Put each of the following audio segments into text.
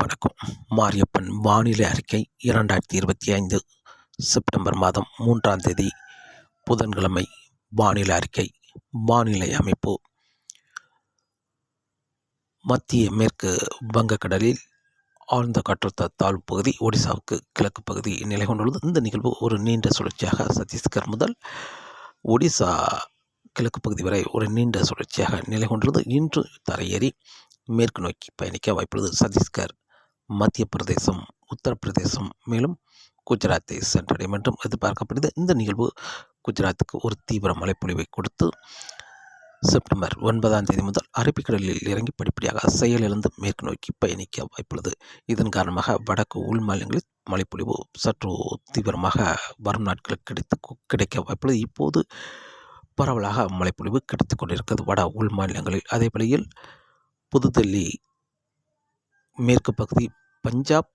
வணக்கம். மாரியப்பன் வானிலை அறிக்கை இரண்டாயிரத்தி இருபத்தி ஐந்து செப்டம்பர் மாதம் மூன்றாம் தேதி புதன்கிழமை. வானிலை அறிக்கை வானிலை அமைப்பு. மத்திய மேற்கு வங்கக்கடலில் ஆழ்ந்த காற்றழுத்த தாழ்வு பகுதி ஒடிசாவுக்கு கிழக்கு பகுதி நிலை கொண்டுள்ளது. இந்த நிகழ்வு ஒரு நீண்ட சுழற்சியாக சத்தீஸ்கர் முதல் ஒடிசா கிழக்கு பகுதி வரை ஒரு நீண்ட சுழற்சியாக நிலை கொண்டுள்ளது. இன்று தரையேறி மேற்கு நோக்கி பயணிக்க வாய்ப்புள்ளது சத்தீஸ்கர். மத்திய பிரதேசம் உத்தரப்பிரதேசம் மேலும் குஜராத்தை சென்றடையும் என்றும் எதிர்பார்க்கப்படுது இந்த நிகழ்வு குஜராத்துக்கு ஒரு தீவிர மழைப்பொழிவை கொடுத்து செப்டம்பர் ஒன்பதாம் தேதி முதல் அரபிக்கடலில் இறங்கி படிப்படியாக செயலிழந்து மேற்கு நோக்கி பயணிக்க வாய்ப்புள்ளது. இதன் காரணமாக வடக்கு உள் மாநிலங்களில் மழைப்பொழிவு சற்று தீவிரமாக வரும் நாட்களுக்கு கிடைத்து கிடைக்க வாய்ப்புள்ளது. இப்போது பரவலாக மழைப்பொழிவு கிடைத்து கொண்டிருக்கிறது. வட உள் மாநிலங்களில் அதே வழியில் புதுதில்லி மேற்கு பகுதி பஞ்சாப்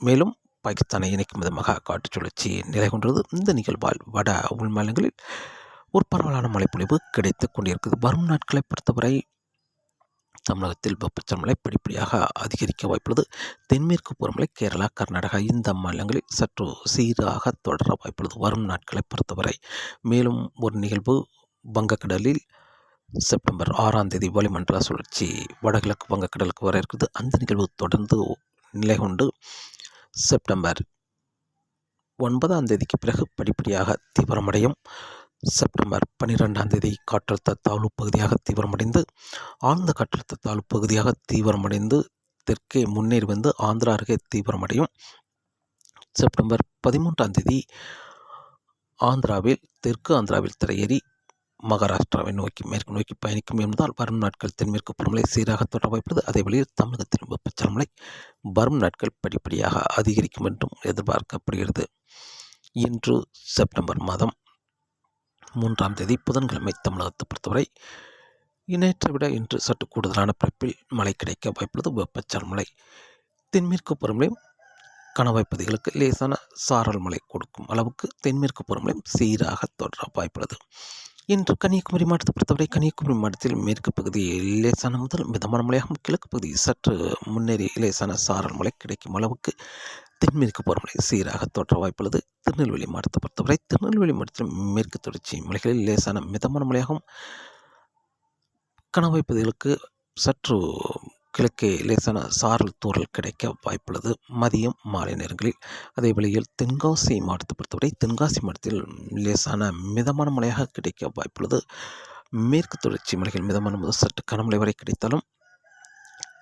மேலும் பாகிஸ்தானை இணைக்கும் விதமாக காட்டுச் சுழற்சி நிலை கொண்டுள்ளது இந்த நிகழ்வால் வட உள்மாநிலங்களில் ஒரு பரவலான மழைப்பொழிவு கிடைத்து கொண்டிருக்கிறது. வரும் நாட்களை பொறுத்தவரை தமிழகத்தில் வெப்பச்சமலை படிப்படியாக அதிகரிக்க வாய்ப்புள்ளது. தென்மேற்கு புறமலை கேரளா கர்நாடகா இந்த மாநிலங்களில் சற்று சீராக தொடர வாய்ப்புள்ளது. வரும் நாட்களை பொறுத்தவரை மேலும் ஒரு நிகழ்வு வங்கக்கடலில் செப்டம்பர் ஆறாம் தேதி வளிமண்டல சுழற்சி வடகிழக்கு வங்கக்கடலுக்கு வர இருக்குது. அந்த நிகழ்வு தொடர்ந்து நிலை கொண்டு செப்டம்பர் ஒன்பதாம் தேதிக்கு பிறகு படிப்படியாக தீவிரமடையும். செப்டம்பர் பன்னிரெண்டாம் தேதி காற்றழுத்த தாழ்வு பகுதியாக தீவிரமடைந்து ஆழ்ந்த காற்றழுத்த தாழ்வு பகுதியாக தீவிரமடைந்து தெற்கே முன்னேறி வந்து ஆந்திரா அருகே தீவிரமடையும். செப்டம்பர் பதிமூன்றாம் தேதி ஆந்திராவில் தெற்கு ஆந்திராவில் திரையேறி மகாராஷ்டிராவை நோக்கி மேற்கு நோக்கி பயணிக்கும் என்பதால் வரும் நாட்கள் தென்மேற்கு பருவமழை சீராக தொடர வாய்ப்புள்ளது அதே வழியில் தமிழகத்தின் வெப்பச்சலமலை வரும் நாட்கள் படிப்படியாக அதிகரிக்கும் என்றும் எதிர்பார்க்கப்படுகிறது. இன்று செப்டம்பர் மாதம் மூன்றாம் தேதி புதன்கிழமை தமிழகத்தை பொறுத்தவரை நேற்றை விட இன்று சற்று கூடுதலான பிறப்பில் மழை கிடைக்க வாய்ப்புள்ளது. வெப்பச்சலமலை தென்மேற்கு பருவமழையும் கணவாய் பகுதிகளுக்கு லேசான சாரல் மழை கொடுக்கும் அளவுக்கு தென்மேற்கு பருவமழையும் சீராக தொடர வாய்ப்புள்ளது. இன்று கன்னியாகுமரி மாவட்டத்தை பொறுத்தவரை கன்னியாகுமரி மாவட்டத்தில் மேற்கு பகுதி லேசான முதல் மிதமான மழையாகவும் கிழக்கு பகுதி சற்று முன்னேறி லேசான சாரல் மழை கிடைக்கும் அளவுக்கு தென்மேற்கு பருவமழை சீராக தோற்ற வாய்ப்புள்ளது. திருநெல்வேலி மாவட்டத்தை பொறுத்தவரை திருநெல்வேலி மாவட்டத்தில் மேற்கு தொடர்ச்சி மலைகளில் லேசான மிதமான மழையாகவும் கணவாய் பகுதிகளுக்கு சற்று கிழக்கே லேசான சாரல் தூறல் கிடைக்க வாய்ப்புள்ளது. மதியம் மாலை நேரங்களில் அதே வழியில் தென்காசி மாவட்டத்தை பொறுத்தவரை தென்காசி மாவட்டத்தில் லேசான மிதமான மழையாக கிடைக்க வாய்ப்புள்ளது. மேற்கு தொடர்ச்சி மலைகள் மிதமான முதல் சற்று கனமழை வரை கிடைத்தாலும்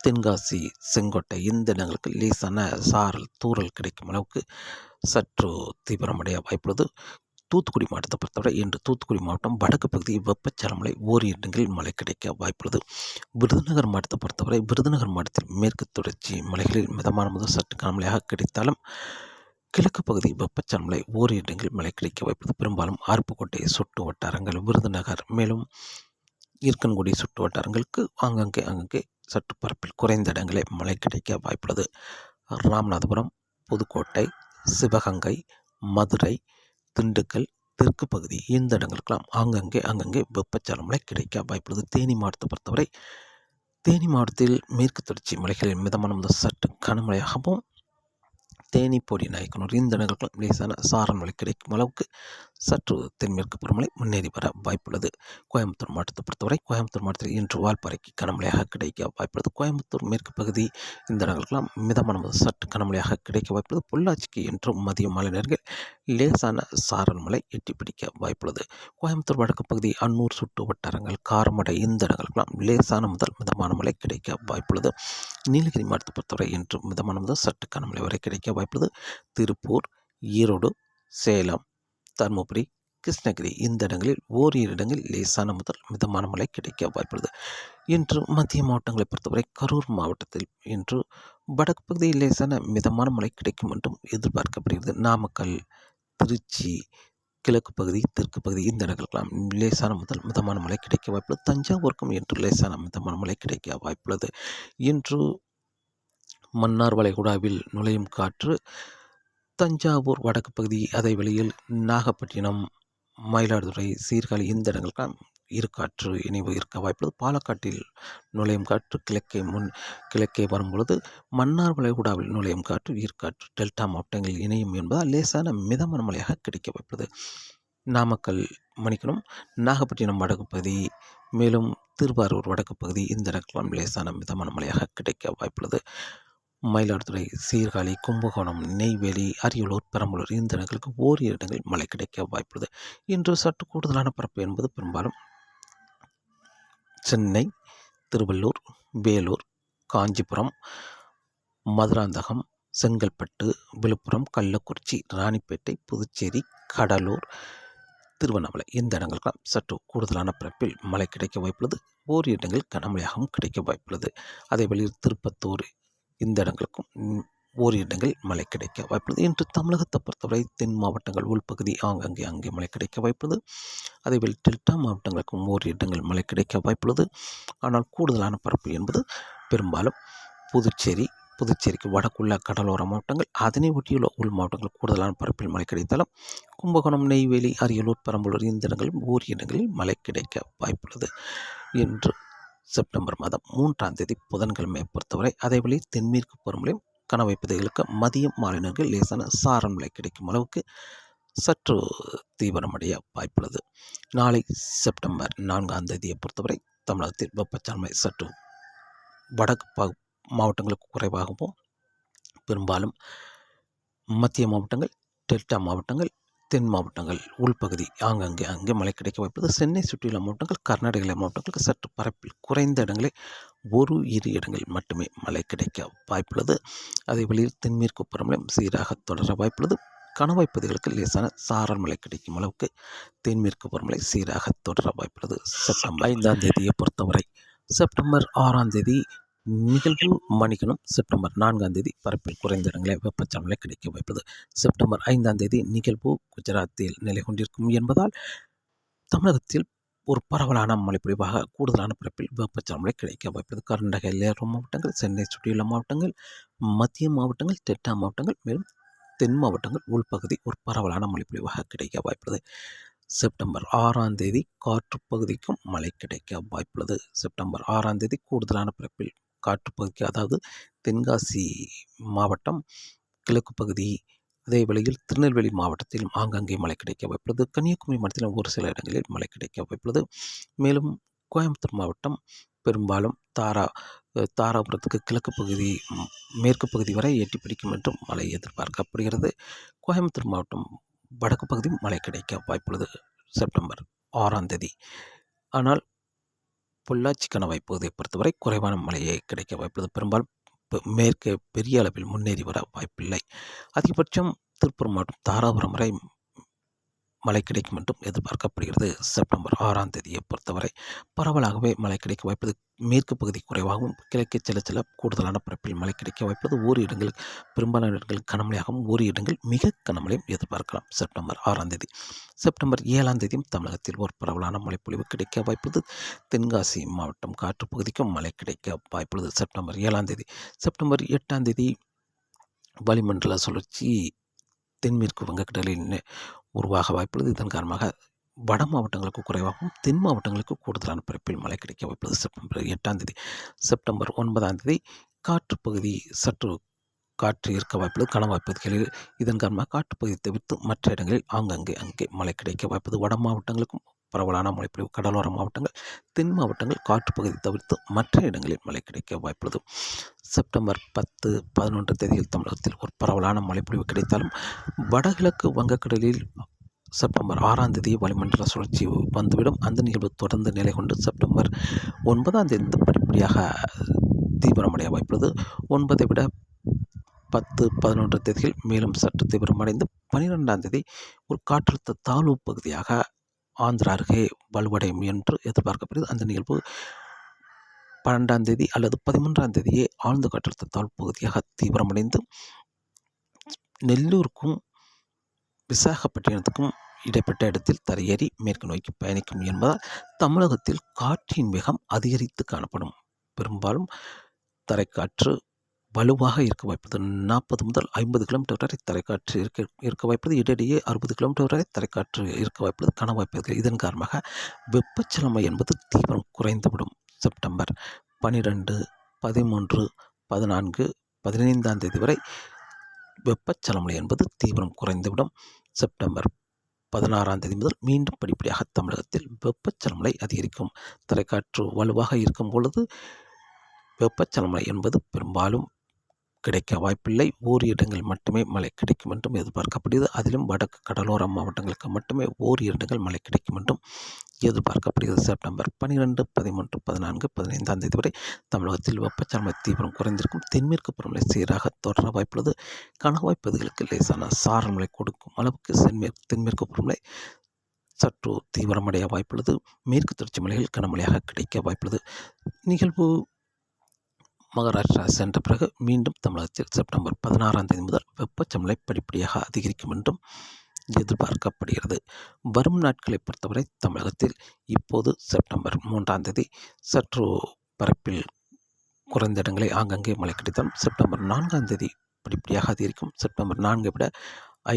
தென்காசி செங்கோட்டை இந்த இடங்களுக்கு லேசான சாரல் தூறல் கிடைக்கும் அளவுக்கு சற்று தீவிரமடைய வாய்ப்புள்ளது. தூத்துக்குடி மாவட்டத்தை பொறுத்தவரை இன்று தூத்துக்குடி மாவட்டம் வடக்கு பகுதி வெப்பச்சலமலை ஓரிரு இடங்களில் மழை கிடைக்க வாய்ப்புள்ளது. விருதுநகர் மாவட்டத்தை பொறுத்தவரை விருதுநகர் மாவட்டத்தில் மேற்கு தொடர்ச்சி மலைகளில் மிதமான முதல் சற்று கனமழையாக கிடைத்தாலும் கிழக்கு பகுதி வெப்பச்சலமலை ஓரிரு இடங்களில் மழை கிடைக்க வாய்ப்புள்ளது. பெரும்பாலும் ஆர்ப்புக்கோட்டை சுட்டு வட்டாரங்கள் விருதுநகர் மேலும் ஈர்க்கன்குடி சுட்டு வட்டாரங்களுக்கு ஆங்கங்கே அங்கங்கே சற்று பரப்பில் குறைந்த இடங்களே மழை கிடைக்க வாய்ப்புள்ளது. ராமநாதபுரம் புதுக்கோட்டை சிவகங்கை மதுரை திண்டுக்கல் தெற்கு பகுதி இந்த இடங்களுக்கெல்லாம் ஆங்கங்கே அங்கங்கே வெப்பச்சலன மழை கிடைக்க வாய்ப்புள்ளது. தேனி மாவட்டத்தை பொறுத்தவரை தேனி மாவட்டத்தில் மேற்கு தொடர்ச்சி மலைகளில் மிதமான முதல் சற்று கனமழையாகவும் தேனிப்பொடி நாயக்கனூர் இந்த இடங்களுக்கெல்லாம் லேசான சாரல் மழை கிடைக்கும் அளவுக்கு சற்று தென்மேற்கு பருவமழை முன்னேறி வர வாய்ப்புள்ளது. கோயம்புத்தூர் மாவட்டத்தை பொறுத்தவரை கோயம்புத்தூர் மாவட்டத்தில் இன்று வால்பாறைக்கு கனமழையாக கிடைக்க வாய்ப்புள்ளது. கோயம்புத்தூர் மேற்கு பகுதி இந்த இடங்களுக்கெல்லாம் மிதமான சற்று கனமழையாக கிடைக்க வாய்ப்புள்ளது. பொள்ளாச்சிக்கு இன்று மதிய மாலை நேரங்கள் லேசான சாரல் மழை எட்டி பிடிக்க வாய்ப்புள்ளது. கோயம்புத்தூர் வடக்கு பகுதி அன்னூர் சுட்டு வட்டாரங்கள் காரமடை இந்த இடங்களுக்கெல்லாம் லேசான முதல் மிதமான மழை கிடைக்க வாய்ப்புள்ளது. நீலகிரி மாவட்டத்தை பொறுத்தவரை இன்று மிதமான முதல் சற்று கனமழை வரை கிடைக்க வாய்ப்புள்ளது. திருப்பூர் ஈரோடு சேலம் தருமபுரி கிருஷ்ணகிரி இந்த இடங்களில் ஓரிரு இடங்களில் லேசான முதல் மிதமான மழை கிடைக்க வாய்ப்புள்ளது. இன்று மத்திய மாவட்டங்களை பொறுத்தவரை கரூர் மாவட்டத்தில் இன்று வடக்கு பகுதியில் லேசான மிதமான மழை கிடைக்கும் என்றும் எதிர்பார்க்கப்படுகிறது. நாமக்கல் திருச்சி கிழக்கு பகுதி தெற்கு பகுதி இந்த இடங்களுக்கெல்லாம் லேசான முதல் மிதமான மழை கிடைக்க வாய்ப்புள்ளது. தஞ்சாவூருக்கும் இன்று லேசான மிதமான மழை கிடைக்க வாய்ப்புள்ளது. இன்று மன்னார் வளைகுடாவில் நுழையும் காற்று தஞ்சாவூர் வடக்கு பகுதி அதே வெளியில் நாகப்பட்டினம் மயிலாடுதுறை சீர்காழி இந்த இடங்களுக்கெல்லாம் இருக்காற்று இணைவு இருக்க வாய்ப்புள்ளது. பாலக்காட்டில் நுழையும் காற்று கிழக்கே முன் கிழக்கே வரும்பொழுது மன்னார் வளைகுடாவில் நுழையும் காற்று ஈர்க்காற்று டெல்டா மாவட்டங்களில் இணையும் என்பதால் லேசான மிதமான மழையாக கிடைக்க வாய்ப்புள்ளது. நாமக்கல் மணிக்கணும் நாகப்பட்டினம் வடக்கு பகுதி மேலும் திருவாரூர் வடக்கு பகுதி இந்த இடங்களும் லேசான மிதமான மழையாக கிடைக்க வாய்ப்புள்ளது. மயிலாடுதுறை சீர்காழி கும்பகோணம் நெய்வேலி அரியலூர் பெரம்பலூர் இந்த இடங்களுக்கு ஓரிரு இடங்களில் மழை கிடைக்க வாய்ப்புள்ளது. இன்று சற்று கூடுதலான பரப்பு என்பது பெரும்பாலும் சென்னை திருவள்ளூர் வேலூர் காஞ்சிபுரம் மதுராந்தகம் செங்கல்பட்டு விழுப்புரம் கள்ளக்குறிச்சி ராணிப்பேட்டை புதுச்சேரி கடலூர் திருவண்ணாமலை இந்த இடங்களுக்கெல்லாம் சற்று கூடுதலான பிறப்பில் மழை கிடைக்க வாய்ப்புள்ளது. ஓரிரு இடங்களில் கனமழையாகவும் கிடைக்க வாய்ப்புள்ளது. அதே வழியில் திருப்பத்தூர் இந்த இடங்களுக்கும் ஓரி இடங்களில் மழை கிடைக்க வாய்ப்புள்ளது. இன்று தமிழகத்தை பொறுத்தவரை தென் மாவட்டங்கள் உள்பகுதி ஆங்காங்கே அங்கே மழை கிடைக்க வாய்ப்புள்ளது. அதேபோல் டெல்டா மாவட்டங்களுக்கும் ஓரி இடங்கள் மழை கிடைக்க வாய்ப்புள்ளது. ஆனால் கூடுதலான பரப்பு என்பது பெரும்பாலும் புதுச்சேரி புதுச்சேரிக்கு வடக்குள்ள கடலோர மாவட்டங்கள் அதனை ஒட்டியுள்ள உள் மாவட்டங்கள் கூடுதலான பரப்பில் மழை கிடைத்தாலும் கும்பகோணம் நெய்வேலி அரியலூர் பெரம்பலூர் இந்த இடங்களில் ஓரி இடங்களில் மழை கிடைக்க வாய்ப்புள்ளது என்று செப்டம்பர் மாதம் மூன்றாம் தேதி புதன்கிழமையை பொறுத்தவரை அதேபோல தென்மேற்கு பருவமழையும் கனவை பகுதிகளுக்கு மதியம் மாலை லேசான சாரம் நிலை கிடைக்கும் அளவுக்கு சற்று தீவிரமடைய வாய்ப்புள்ளது. நாளை செப்டம்பர் நான்காம் தேதியை பொறுத்தவரை தமிழகத்தில் வெப்பச்சலமை சற்று வடக்கு பா மாவட்டங்களுக்கு குறைவாகவும் பெரும்பாலும் மத்திய மாவட்டங்கள் டெல்டா மாவட்டங்கள் தென் மாவட்டங்கள் உள்பகுதி ஆங்காங்கே அங்கே மழை கிடைக்க வாய்ப்பது சென்னை சுற்றியுள்ள மாவட்டங்கள் கர்நாடக மாவட்டங்களுக்கு சற்று பரப்பில் குறைந்த இடங்களில் ஒரு இரு இடங்களில் மட்டுமே மழை கிடைக்க வாய்ப்புள்ளது. அதே வழியில் தென்மேற்கு பருவமழையும் சீராக தொடர வாய்ப்புள்ளது. கணவாய் பகுதிகளுக்கு லேசான சாரல் மழை கிடைக்கும் அளவுக்கு தென்மேற்கு பருவமழை சீராக தொடர வாய்ப்புள்ளது. செப்டம்பர் ஐந்தாம் தேதியை பொறுத்தவரை செப்டம்பர் ஆறாம் தேதி நிகழ்வு மணிக்கணும் செப்டம்பர் நான்காம் தேதி பரப்பில் குறைந்த இடங்களில் வெப்பச்சலனை கிடைக்க வைப்பது. செப்டம்பர் ஐந்தாம் தேதி நிகழ்வு குஜராத்தில் நிலை கொண்டிருக்கும் என்பதால் தமிழகத்தில் ஒரு பரவலான மழைப்பொழிவாக கூடுதலான பரப்பில் வெப்பச்சலனை கிடைக்க வாய்ப்பது கர்நாடக எல்லையோர மாவட்டங்கள் சென்னை சுற்றியுள்ள மாவட்டங்கள் மத்திய மாவட்டங்கள் டெல்டா மாவட்டங்கள் மேலும் தென் மாவட்டங்கள் உள்பகுதி ஒரு பரவலான மழைப்பொழிவாக கிடைக்க வாய்ப்புள்ளது. செப்டம்பர் ஆறாம் தேதி காற்று பகுதிக்கும் மழை கிடைக்க வாய்ப்புள்ளது. செப்டம்பர் ஆறாம் தேதி கூடுதலான பிறப்பில் காட்டுப்பகுதி அதாவது தென்காசி மாவட்டம் கிழக்கு பகுதி. அதே வேளையில் திருநெல்வேலி மாவட்டத்திலும் ஆங்காங்கே மழை கிடைக்க வாய்ப்புள்ளது. கன்னியாகுமரி மாவட்டத்திலும் ஒரு சில இடங்களில் மழை கிடைக்க வாய்ப்புள்ளது. மேலும் கோயம்புத்தூர் மாவட்டம் பெரும்பாலும் தாரா தாராபுரத்துக்கு கிழக்கு பகுதி மேற்கு பகுதி வரை எட்டி பிடிக்கும் என்றும் மழை எதிர்பார்க்கப்படுகிறது. கோயம்புத்தூர் மாவட்டம் வடக்கு பகுதியும் மழை கிடைக்க வாய்ப்புள்ளது. செப்டம்பர் ஆறாம் தேதி. ஆனால் பொள்ளாச்சி கணவாய் பகுதியை பொறுத்தவரை குறைவான மழையே கிடைக்க வாய்ப்புள்ளது. பெரும்பாலும் பெ- மேற்கே பெரிய அளவில் முன்னேறி வர வாய்ப்பில்லை. அதிகபட்சம் திருப்பூர் மாவட்டம் தாராபுரம் வரை மழை கிடைக்கும் என்றும் எதிர்பார்க்கப்படுகிறது. செப்டம்பர் ஆறாம் தேதியை பொறுத்தவரை பரவலாகவே மழை கிடைக்க வாய்ப்பது மேற்கு பகுதி குறைவாகவும் கிழக்கே சில சில கூடுதலான பரப்பில் மழை கிடைக்க வாய்ப்பது ஓரி இடங்களில் பெரும்பாலான இடங்களில் கனமழையாகவும் ஓரி இடங்கள் மிக கனமழையும் எதிர்பார்க்கலாம். செப்டம்பர் ஆறாம் தேதி. செப்டம்பர் ஏழாம் தேதியும் தமிழகத்தில் ஒரு பரவலான மழைப்பொழிவு கிடைக்க வாய்ப்புள்ளது தென்காசி மாவட்டம் காற்று பகுதிக்கும் மழை கிடைக்க வாய்ப்புள்ளது. செப்டம்பர் ஏழாம் தேதி. செப்டம்பர் எட்டாம் தேதி வளிமண்டல சுழற்சி தென்மேற்கு வங்கக்கடலில் உருவாக வாய்ப்புள்ளது. இதன் காரணமாக வட மாவட்டங்களுக்கு குறைவாகவும் தென் மாவட்டங்களுக்கு கூடுதலான பரப்பில் மழை கிடைக்க வாய்ப்புள்ளது. செப்டம்பர் எட்டாம் தேதி செப்டம்பர் ஒன்பதாம் தேதி காற்றுப்பகுதி சற்று காற்று இருக்க வாய்ப்புள்ளது கன வாய்ப்புகளில் இதன் காரணமாக காற்றுப்பகுதி தவிர்த்து மற்ற இடங்களில் ஆங்கங்கே அங்கே மழை கிடைக்க வாய்ப்பது வட மாவட்டங்களுக்கும் பரவலான மழைப்பொழிவு. கடலோர மாவட்டங்கள் தென் மாவட்டங்கள் காற்றுப்பகுதி தவிர்த்து மற்ற இடங்களில் மழை கிடைக்க வாய்ப்புள்ளது. செப்டம்பர் பத்து பதினொன்று தேதியில் தமிழகத்தில் ஒரு பரவலான மழைப்பொழிவு கிடைத்தாலும் வடகிழக்கு வங்கக்கடலில் செப்டம்பர் ஆறாம் தேதி வளிமண்டல சுழற்சி வந்துவிடும். அந்த நிகழ்வு தொடர்ந்து நிலை கொண்டு செப்டம்பர் ஒன்பதாம் தேதி படிப்படியாக தீவிரமடைய வாய்ப்புள்ளது. ஒன்பதை விட பத்து பதினொன்று தேதிகள் மேலும் சற்று தீவிரமடைந்து பனிரெண்டாம் தேதி ஒரு காற்றழுத்த தாழ்வு பகுதியாக ஆந்திரா அருகே வலுவடையும் என்று எதிர்பார்க்கப்படுகிறது. அந்த நிகழ்வு பன்னெண்டாம் தேதி அல்லது பதிமூன்றாம் தேதியே ஆழ்ந்த காற்றழுத்த தாழ்வு பகுதியாக தீவிரமடைந்து நெல்லூருக்கும் விசாகப்பட்டினத்துக்கும் இடைப்பட்ட இடத்தில் தரையேறி மேற்கு நோக்கி பயணிக்கும் என்பதால் தமிழகத்தில் காற்றின் வேகம் அதிகரித்து காணப்படும். பெரும்பாலும் தரைக்காற்று வலுவாக இருக்க வாய்ப்பது நாற்பது முதல் ஐம்பது கிலோமீட்டர் வரை தரைக்காற்று இருக்க இருக்க வாய்ப்பது இடையிடையே அறுபது கிலோமீட்டர் வரை தரைக்காற்று இருக்க வாய்ப்பது காண வாய்ப்புகள் இதன் காரணமாக வெப்பச்சலமை என்பது தீவிரம் குறைந்துவிடும். செப்டம்பர் பனிரெண்டு பதிமூன்று பதினான்கு பதினைந்தாம் தேதி வரை வெப்பச்சலமலை என்பது தீவிரம் குறைந்துவிடும். செப்டம்பர் பதினாறாம் தேதி முதல் மீண்டும் படிப்படியாக தமிழகத்தில் வெப்பச்சலமலை அதிகரிக்கும். தரைக்காற்று வலுவாக இருக்கும் பொழுது வெப்பச்சலமலை என்பது பெரும்பாலும் கிடைக்க வாய்ப்பில்லை. ஓர் இடங்கள் மட்டுமே மழை கிடைக்கும் என்றும் எதிர்பார்க்கப்படுகிறது. அதிலும் வடக்கு கடலோர மாவட்டங்களுக்கு மட்டுமே ஓர் இடங்கள் மழை கிடைக்கும் என்றும் எதிர்பார்க்கப்படுகிறது. செப்டம்பர் பன்னிரெண்டு பதிமூன்று பதினான்கு பதினைந்தாம் தேதி வரை தமிழகத்தில் வெப்பச்சலமை தீவிரம் குறைந்திருக்கும். தென்மேற்கு பருவமழை சீராக தொடர வாய்ப்புள்ளது. கணவாய் பகுதிகளுக்கு லேசான சாரல் மழை கொடுக்கும் அளவுக்கு தென்மேற்கு தென்மேற்கு பருவமழை சற்று தீவிரமடைய வாய்ப்புள்ளது. மேற்கு தொடர்ச்சி மலைகள் கனமழையாக கிடைக்க வாய்ப்புள்ளது. நிகழ்வு மகாராஷ்டிரா சென்ற பிறகு மீண்டும் தமிழகத்தில் செப்டம்பர் பதினாறாம் தேதி முதல் வெப்பச்சமலை படிப்படியாக அதிகரிக்கும் என்றும் எதிர்பார்க்கப்படுகிறது. வரும் நாட்களை பொறுத்தவரை தமிழகத்தில் இப்போது செப்டம்பர் மூன்றாம் தேதி சற்று பரப்பில் குறைந்த இடங்களை ஆங்கங்கே மழை கிடைத்தாலும் செப்டம்பர் நான்காம் தேதி படிப்படியாக அதிகரிக்கும். செப்டம்பர் நான்கை விட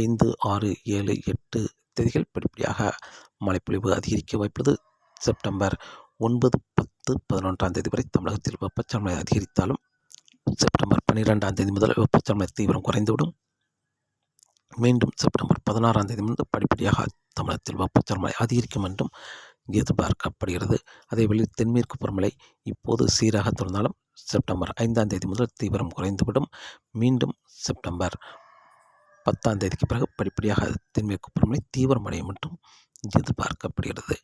ஐந்து ஆறு ஏழு எட்டு தேதிகள் படிப்படியாக மழைப்பொழிவு அதிகரிக்க வாய்ப்புள்ளது. செப்டம்பர் ஒன்பது பத்து பதினொன்றாம் தேதி வரை தமிழகத்தில் வெப்பச்சலமை அதிகரித்தாலும் செப்டம்பர் பன்னிரெண்டாம் தேதி முதல் வெப்பச்சலமை தீவிரம் குறைந்துவிடும். மீண்டும் செப்டம்பர் பதினாறாம் தேதி முதல் படிப்படியாக தமிழகத்தில் வெப்பச்சலமை அதிகரிக்கும் என்றும் எதிர்பார்க்கப்படுகிறது. அதேவேளை தென்மேற்கு பருவமழை இப்போது சீராக தொடர்ந்தாலும் செப்டம்பர் ஐந்தாம் தேதி முதல் தீவிரம் குறைந்துவிடும். மீண்டும் செப்டம்பர் பத்தாம் தேதிக்கு பிறகு படிப்படியாக தென்மேற்கு பருவமழை தீவிரமடையும் என்றும் எதிர்பார்க்கப்படுகிறது.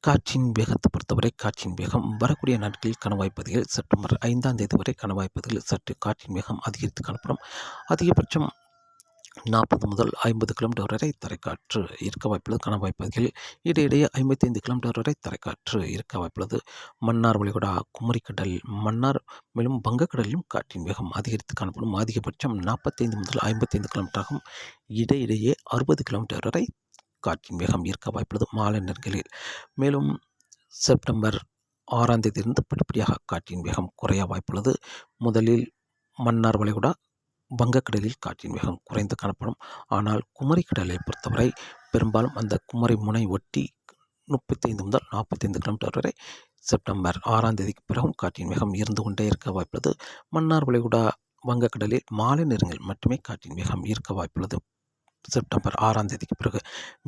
காற்றின் வேகத்தை பொறுத்தவரை காற்றின் வேகம் வரக்கூடிய நாட்களில் கணவாய்ப்பகுதியில் செப்டம்பர் ஐந்தாம் தேதி வரை கணவாய்ப்பகுதியில் சற்று காற்றின் வேகம் அதிகரித்து காணப்படும். அதிகபட்சம் நாற்பது முதல் ஐம்பது கிலோமீட்டர் வரை தரைக்காற்று இருக்க வாய்ப்புள்ளது. கணவாய்ப்பகுதியில் இடையிடையே ஐம்பத்தைந்து கிலோமீட்டர் வரை தரைக்காற்று இருக்க வாய்ப்புள்ளது. மன்னார் வளைகுடா குமரிக்கடல் மன்னார் மேலும் வங்கக்கடலிலும் காற்றின் வேகம் அதிகரித்து காணப்படும். அதிகபட்சம் நாற்பத்தைந்து முதல் ஐம்பத்தைந்து கிலோமீட்டராகும். இடையிடையே அறுபது கிலோமீட்டர் வரை காற்றின் வேகம் இருக்க வாய்ப்புள்ளது. மாலை நேரங்களில் மேலும் செப்டம்பர் ஆறாம் தேதியிலிருந்து படிப்படியாக காற்றின் வேகம் குறைய வாய்ப்புள்ளது. முதலில் மன்னார் வளைகுடா வங்கக்கடலில் காற்றின் வேகம் குறைந்து காணப்படும். ஆனால் குமரி கடலை பொறுத்தவரை பெரும்பாலும் அந்த குமரி முனை ஒட்டி முப்பத்தைந்து முதல் நாற்பத்தைந்து கிலோமீட்டர் வரை செப்டம்பர் ஆறாம் தேதிக்கு பிறகும் காற்றின் வேகம் இருந்து கொண்டே இருக்க வாய்ப்புள்ளது. மன்னார் வளைகுடா வங்கக்கடலில் மாலை நேரங்கள் மட்டுமே காற்றின் வேகம் ஈர்க்க வாய்ப்புள்ளது. செப்டம்பர் ஆறாம் தேதிக்கு பிறகு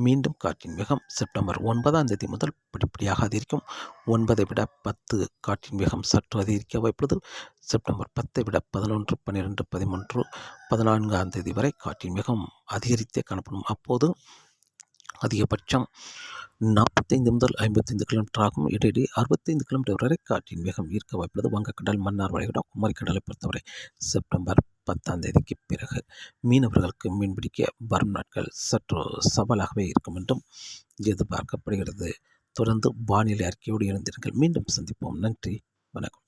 மீண்டும் காற்றின் வேகம் செப்டம்பர் ஒன்பதாம் தேதி முதல் படிப்படியாக அதிகரிக்கும். ஒன்பதை விட பத்து காற்றின் வேகம் சற்று அதிகரிக்க வாய்ப்புள்ளது. செப்டம்பர் பத்தை விட பதினொன்று பன்னிரெண்டு பதிமூன்று பதினான்காம் தேதி வரை காற்றின் வேகம் அதிகரித்தே காணப்படும். அப்போது அதிகபட்சம் நாற்பத்தைந்து முதல் ஐம்பத்தைந்து கிலோமீட்டர் ஆகும். இடையிடையே அறுபத்தைந்து கிலோமீட்டர் வரை காற்றின் வேகம் ஈர்க்க வாய்ப்புள்ளது. வங்கக்கடல் மன்னார் வளைகுடா குமரிக்கடலை பொறுத்தவரை செப்டம்பர் பத்தாம் தேதிக்கு பிறகு மீனவர்களுக்கு மீன்பிடிக்க வரும் நாட்கள் சற்று சவாலாகவே இருக்கும் என்றும் எதிர்பார்க்கப்படுகிறது. தொடர்ந்து வானிலை அறிக்கையோடு இருந்தீர்கள் மீண்டும் சந்திப்போம். நன்றி. வணக்கம்.